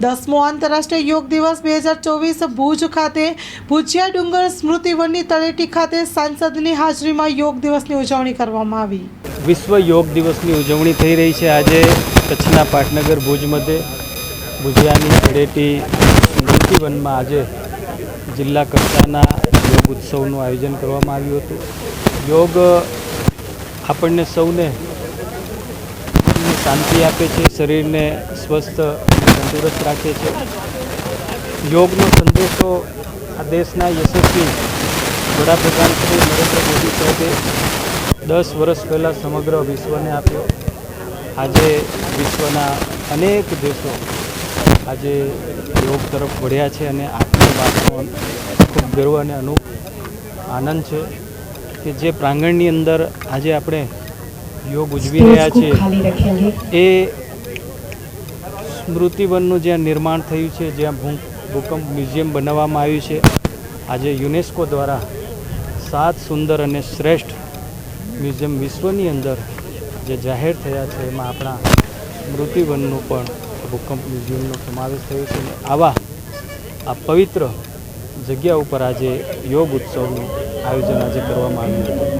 દસમો આંતરરાષ્ટ્રીય યોગ દિવસ બે હજાર ચોવીસ ભુજ ખાતે ભુજિયા ડુંગર સ્મૃતિવનની તળેટી ખાતે સાંસદની હાજરીમાં યોગ દિવસની ઉજવણી કરવામાં આવી. વિશ્વ યોગ દિવસની ઉજવણી થઈ રહી છે. આજે કચ્છના પાટનગર ભુજ મધ્યે ભુજિયાની તળેટી સ્મૃતિવનમાં આજે જિલ્લા કક્ષાના યોગ ઉત્સવનું આયોજન કરવામાં આવ્યું હતું. યોગ આપણને સૌને શાંતિ આપે છે, શરીરને સ્વસ્થ તંદુરસ્ત રાખે છે. યોગનો સંદેશો આ દેશના યશસ્વી વડાપ્રધાન શ્રી નરેન્દ્ર મોદી સાહેબે દસ વર્ષ પહેલાં સમગ્ર વિશ્વને આપ્યો. આજે વિશ્વના અનેક દેશો આજે યોગ તરફ વળ્યા છે અને આપણી વાતનો ખૂબ ગર્વ અને અનુ આનંદ છે કે જે પ્રાંગણની અંદર આજે આપણે યોગ ઉજવી રહ્યા છીએ ખાલી સ્મૃતિ જ્યાં નિર્માણ થયું છે, જ્યાં ભૂકંપ મ્યુઝિયમ બનાવવામાં આવ્યું છે, આજે યુનેસ્કો દ્વારા સાત સુંદર અને શ્રેષ્ઠ મ્યુઝિયમ વિશ્વની અંદર જે જાહેર થયા છે, એમાં આપણા સ્મૃતિવનનું પણ ભૂકંપ મ્યુઝિયમનો સમાવેશ થયો છે અને આવા આ પવિત્ર જગ્યા ઉપર આજે યોગ ઉત્સવનું આયોજન આજે કરવામાં આવ્યું હતું